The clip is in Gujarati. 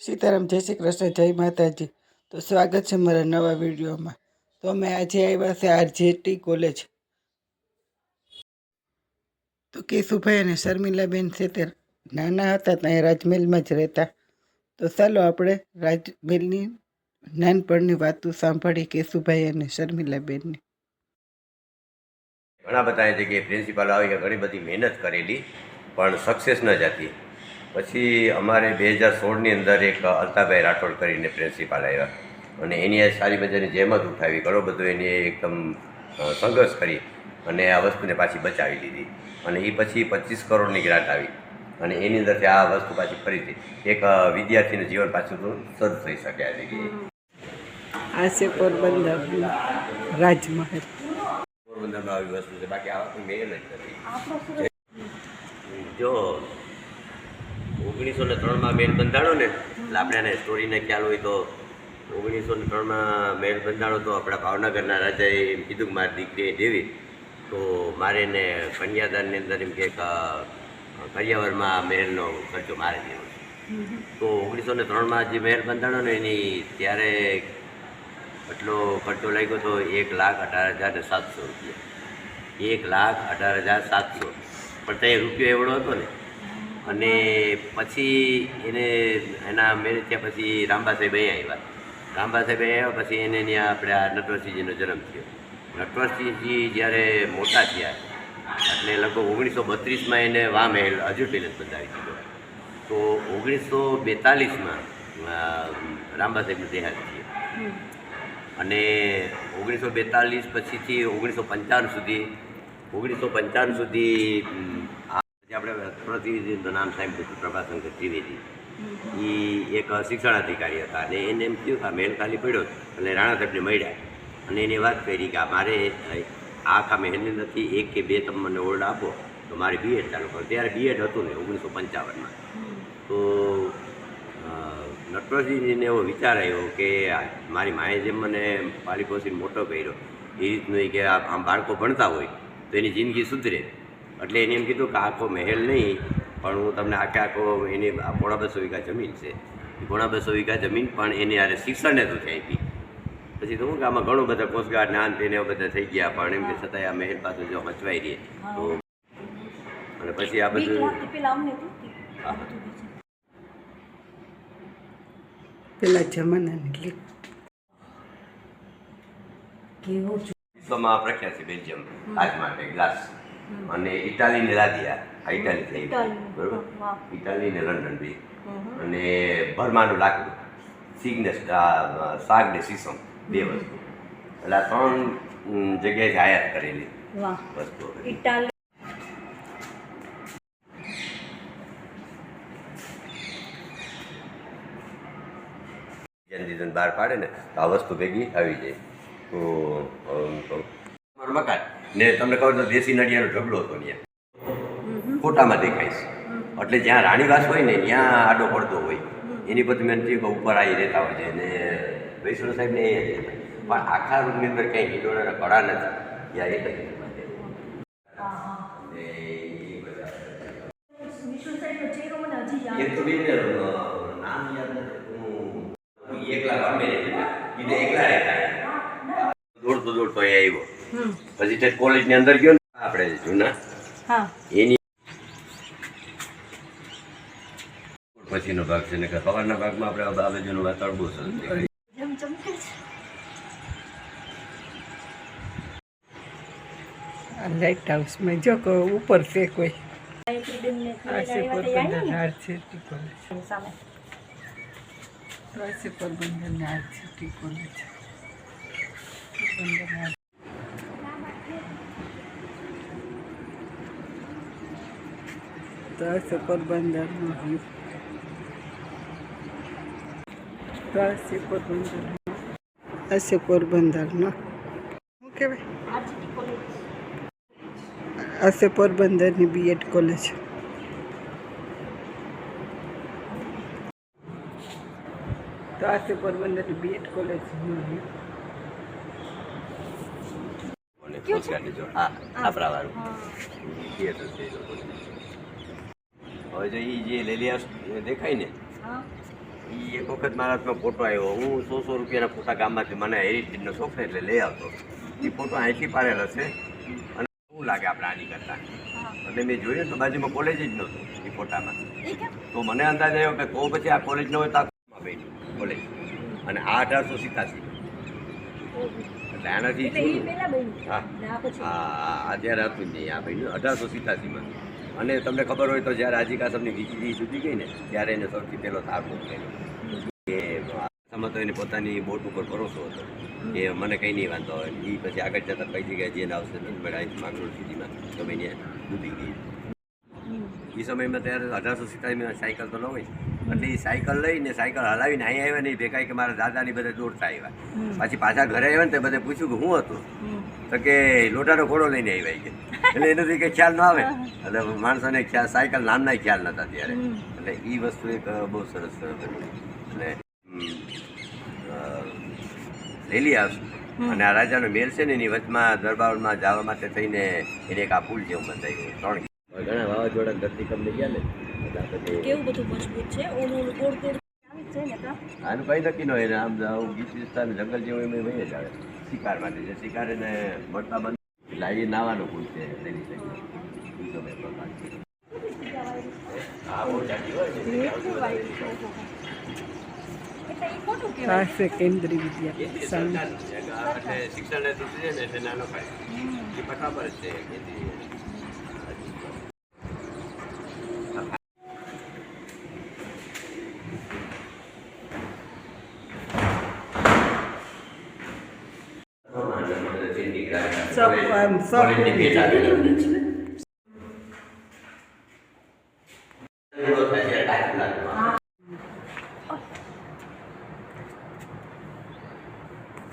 સીતારામ, જય શ્રી કૃષ્ણ, જય માતાજી. તો સ્વાગત છે મારા નવા વિડીયોમાં. તો અમે આજે આવ્યા છે આરજેટી કોલેજ. તો કેશુભાઈ અને શર્મિલાબેન છે તે નાના હતા, ત્યાં રાજમહેલમાં જ રહેતા. તો ચાલો આપણે રાજમહેલની નાનપણની વાતો સાંભળી કેશુભાઈ અને શર્મિલાબેનની. ઘણા બધા જગ્યાએ પ્રિન્સિપાલ આવી ઘણી બધી મહેનત કરેલી, પણ સક્સેસ ન જતી પછી અમારે બે હજાર સોળની અંદર એક અલ્તાભાઈ રાઠોડ કરીને પ્રિન્સિપાલ આવ્યા. અને એની આ સારી મજાની જ ઉઠાવી ઘણો બધો એની એકદમ સંઘર્ષ કરી અને આ વસ્તુને પાછી બચાવી લીધી અને એ પછી પચીસ કરોડની ગ્રાન્ટ આવી. અને એની અંદરથી આ વસ્તુ પાછી ફરીથી એક વિદ્યાર્થીનું જીવન પાછું શરૂ થઈ શકે આ જગ્યાએ આ છે પોરબંદર રાજમહેલ. પોરબંદરમાં આવી વસ્તુ છે. બાકી આ વસ્તુ મેં નથી. નથી જો ઓગણીસો ને ત્રણમાં મેલ બંધાણો ને, એટલે આપણે સ્ટોરીને ખ્યાલ હોય તો ઓગણીસો ને ત્રણમાં મેલ બંધાણો તો આપણા ભાવનગરના રાજાએ એમ કીધું કે મારી દીકરી દેવી. તો મારે એને કન્યાદાનની અંદર એમ કે કરિયાવરમાં આ મહેલનો ખર્ચો મારે દેવો છે. તો ઓગણીસો ને ત્રણમાં જે મહેલ બંધાણો ને, એની ત્યારે એટલો ખર્ચો લાગ્યો તો એક લાખ અઢાર હજાર ને સાતસો રૂપિયા. એક લાખ અઢાર હજાર સાતસો. પણ તે રૂપિયો એવડો હતો ને અને પછી એને એના મેરેજ થયા પછી રામબા સાહેબ અહીંયા આવ્યા રામબા સાહેબ અહીંયા આવ્યા પછી એને ત્યાં આપણે આ નટવરસિંહજીનો જન્મ થયો. નટવરસિંહજી જ્યારે મોટા થયા એટલે લગભગ ઓગણીસો બત્રીસમાં એને વા મહેલ હજુ પેલેસ બંધાવી દીધો. તો ઓગણીસો બેતાલીસમાં રામબા સાહેબનું દેહાંત થયું. અને ઓગણીસો બેતાલીસ પછીથી ઓગણીસો પંચાવન સુધી ઓગણીસો પંચાવન સુધી આપણે પ્રતિનિધિનું નામ સાંભળ્યું હતું પ્રભાશંકર ત્રિવેદી. એ એક શિક્ષણાધિકારી હતા અને એને એમ થયું કે મેલ ખાલી પડ્યો એટલે રાણા સાહેબને મળ્યા. અને એને વાત કરી કે આ મારે આ આખા મહેલની નથી એક કે બે તમે મને ઓર્ડ આપો તો મારે બીએડ ચાલુ કરો ત્યારે બીએડ હતું ને ઓગણીસો પંચાવનમાં. તો નટવરજીને એવો વિચાર આવ્યો કે મારી માએ જેમ મને પાલી પોસીને મોટો કર્યો એ રીતનું કે આ- આમ બાળકો ભણતા હોય તો એની જિંદગી સુધરે. એટલે એને એમ કીધું કે આખો મહેલ નહીં પણ હું તમને આખે આખો એની પોણા બસો વીઘા જમીન છે. પોણા બસો વીઘા જમીન પણ એની આરે શિક્ષણને તો થઈ આપી. પછી તો હું કે આમાં ઘણું બધા કોસ્ટગાર્ડ નાન આન તેને બધા થઈ ગયા પણ એમ કે છતાંય આ મહેલ પાસે જો વચવાઈ રહીએ તો અને પછી આ બધું પેલા જમાનાની વિશ્વમાં પ્રખ્યાત છે બેલ્જિયમ. આજ માટે ગ્લાસ અને ઇટાલીને લાદિયા આ ઇટાલી થઈ બરોબર. ઇટાલી ને લંડન બી. અને ભરમાનું લાકડું. સીગ ને સાગ ને સીસમ બે વસ્તુ. એટલે આ ત્રણ જગ્યાએ આયાત કરેલી વસ્તુ ઇટાલી. બહાર પાડે ને તો આ વસ્તુ ભેગી આવી જાય. તો મકાન ને તમને કહો તો દેશી નડિયાનો ઢગલો હતો ત્યાં. ફોટામાં દેખાય છે. એટલે જ્યાં રાણીવાસ હોય ને ત્યાં આડો પડતો હોય. એની પછી મેં કે ઉપર આવી રહેતા હોય છે. ને વૈષ્ણવ સાહેબ ને અહીંયા જ પણ આખા રૂમની અંદર ક્યાંય હિંડોળાના કળા નથી. ત્યાં એક જ રૂમમાં છે. ને એ બધા વિષ્ણુ સાહેબનો ચહેરો મને હજી યાદ એક તો બેન નામ યાદ નથી. એકલા ગામે એકલા રહેતા દોડતો દોડતો અહીંયા આવ્યો. પછી તે કોલેજની અંદર ગયો ને આપણે જૂના હા. એની પછીનો ભાગ છે ને કે સવારના ભાગમાં આપણે આ બાજુનું વાતાવરણ બહુ સરસ દેખાય. જેમ ચમકે છે. લાઇટ હાઉસમાં જો કો ઉપર છે કોઈ. પોરબંદર આવ્યા તે કોલેજ ને? તો છે પોરબંદરની કોલેજ પોરબંદર તો વ્યૂ. તો છે પોરબંદર છે પોરબંદરનો શું કહેવાય? છે પોરબંદરની બીએડ કોલેજ તો છે પોરબંદરની બીએડ કોલેજ આપણા કોસ્ટગાર્ડની જોડે. હા આપણાવાળું. થિયેટર છે એ લોકોનું. હવે જો એ જે લેલી હાઉસ દેખાય ને એ એક વખત મારા હાથમાં ફોટો આવ્યો. હું સો સો રૂપિયાના ફોટા ગામમાંથી મને હેરિટેજનો શોખ છે એટલે લઈ આવતો. એ ફોટો અહીંથી પાડેલો છે. અને શું લાગે આપણે આની કરતાં. અને એટલે મેં જોયું તો બાજુમાં કોલેજ જ નહોતું એ ફોટામાં. તો મને અંદાજ આવ્યો કે તો પછી આ કોલેજ ન હોય તો આ કોલેજ અને આ અઢારસો સિત્તાસી. એટલે આનાથી બન્યું. હા. અત્યારે હતું જ નહીં આ ભાઈ અઢારસો સિત્તાસીમાં. અને તમને ખબર હોય તો જ્યારે આજી કાસમની વીજળી જુદી ગઈ ને, ત્યારે એને સૌથી પહેલો થાક મૂકેલો કે આસામાં તો એને પોતાની બોટ ઉપર ભરોસો હતો. કે મને કંઈ નહીં વાંધો હોય એ પછી આગળ જતાં કઈ જગ્યાએ જઈને આવશે નથી પણ અહીંથી સુધીમાં ગમે ત્યાં ડૂબી ગઈ. એ સમયમાં ત્યારે અઢારસો સિત્તાવીસમાં સાયકલ તો ન હોય. એટલે એ સાયકલ લઈને સાયકલ હલાવીને અહીં આવ્યા ને એ ભેગા કે મારા દાદાની બધા દોડતા આવ્યા પછી પાછા ઘરે આવ્યા ને તે બધે પૂછ્યું કે હું હતું? તો કે લોટાનો ઘોડો લઈને આવ્યા કે. એટલે એનાથી કંઈ ખ્યાલ ન આવે. એટલે માણસોને ખ્યાલ સાયકલ નામના ખ્યાલ નહોતા ત્યારે. એટલે એ વસ્તુ એક બહુ સરસ બની એટલે હમ, અ, લેલી હાઉસ અને આ રાજાનો મેલ છે ને એની વચમાં દરબારમાં જવા માટે થઈને એને એક આ પુલ જેવું બંધાયું. ત્રણ ઘણા વાવાઝોડા ધરતીકંપ ગયા ને કેવું બધું મજબૂત છે? ઓલું ગોળ ગોળ? આનું કઈ નક્કી ન હોય એને આમ આવું ગીચ વિસ્તાર જંગલ જેવું એમ વહી જ આવે. શિકાર માટે જે શિકાર એને મળતા બંધ એટલે આ એ નાવાનો પુલ છે તેની સાઈડ. ઈ સમય પર વાત છે. આ બહુ જાડી હોય ને, એટલે આવતી વધારે એટલે એ ખોટું આ કહેવાય છે કેન્દ્રીય એ વિદ્યાલય તે સામે સરકારનું છે. એટલે શિક્ષણને તો છે ને એટલે નાનો પાય એ બરાબર જ છે કેન્દ્રીય. સબ